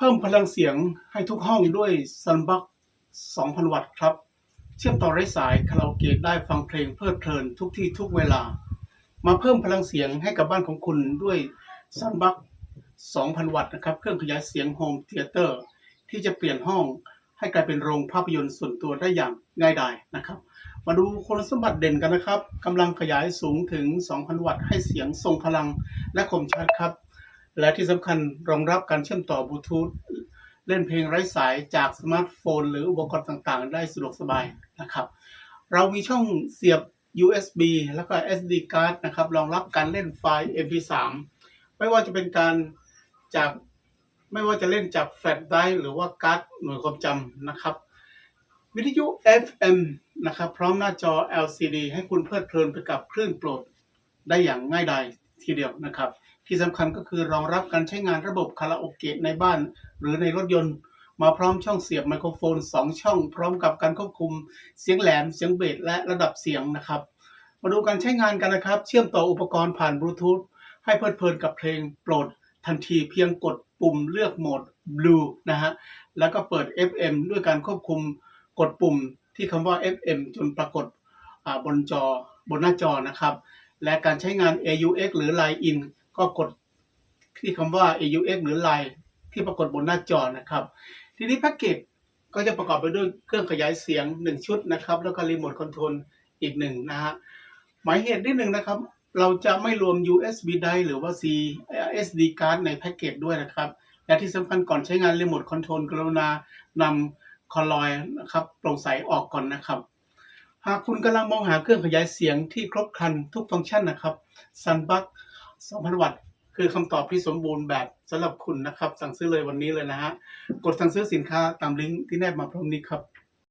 เพิ่มพลังเสียงให้ทุกห้องด้วย Sunbox 2,000 วัตต์ครับ เชื่อมต่อไร้สายคาราโอเกะได้ฟังเพลงเพลิดเพลินทุกที่ทุกเวลา มาเพิ่มพลังเสียงให้กับบ้านของคุณด้วย Sunbox 2,000 วัตต์นะครับ เครื่องขยายเสียงโฮมเ h ียเตอร์ที่จะเปลี่ยนห้องให้กลายเป็นโรงภาพยนตร์ส่วนตัวได้อย่างง่ายดายนะครับ มาดูคุณสมบัติเด่นกันนะครับกำลังขยายสูงถึง 2,000 วัตต์ให้เสียงทรงพลังและคมชัดครับ และที่สำคัญรองรับการเชื่อมต่อบลูทูธเล่นเพลงไร้สายจากสมาร์ทโฟน หรืออุปกรณ์ต่างๆ ได้สะดวกสบายนะครับ เรามีช่องเสียบ USB แล้วก็ SD card นะครับรองรับการเล่นไฟล์ MP3 ไม่ว่าจะเป็นการจากไม่ว่าจะเล่นจากแฟลชไดรฟ์หรือว่าการ์ดหน่วยความจำนะครับ วิทยุ FM นะครับพร้อมหน้าจอ LCD ให้คุณเพลิดเพลินไปกับคลื่นโปรดได้อย่างง่ายดายทีเดียวนะครับ ที่สำคัญก็คือรองรับการใช้งานระบบคาราโอเกะในบ้าน หรือในรถยนต์ มาพร้อมช่องเสียบไมโครโฟน 2 ช่อง พร้อมกับการควบคุม เสียงแหลม เสียงเบสและระดับเสียงนะครับ มาดูการใช้งานกันนะครับ เชื่อมต่ออุปกรณ์ผ่านบลูทูธให้เพลิดเพลินกับเพลงโปรด ทันทีเพียงกดปุ่มเลือกโหมด Blue นะฮะแล้วก็เปิด FM ด้วยการควบคุมกดปุ่มที่คำว่า FM จนปรากฏบนจอบนหน้าจอนะครับ และการใช้งาน AUX หรือ Line In ก็กดที่คำว่า AUX หรือ Line ที่ปรากฏบนหน้าจอนะครับ ทีนี้แพ็กเกจก็จะประกอบไปด้วยเครื่องขยายเสียง 1 ชุดนะครับ แล้วก็รีโมทคอนโทรลอีกหนึ่งนะฮะหมายเหตุนิดหนึ่งนะครับ เราจะไม่รวม USB drive หรือว่า C SD card ในแพ็กเกจด้วยนะครับ และที่สำคัญก่อนใช้งานรีโมทคอนโทรลกรุณานำคอลอยนะครับโปร่งใสออกก่อนนะครับ หากคุณกำลังมองหาเครื่องขยายเสียงที่ครบครันทุกฟังก์ชันนะครับ Sunbuck สองพันวัตต์คือคำตอบที่สมบูรณ์แบบสำหรับคุณนะครับ สั่งซื้อเลยวันนี้เลยนะฮะ กดสั่งซื้อสินค้าตามลิงก์ที่แนบมาพร้อมนี้ครับ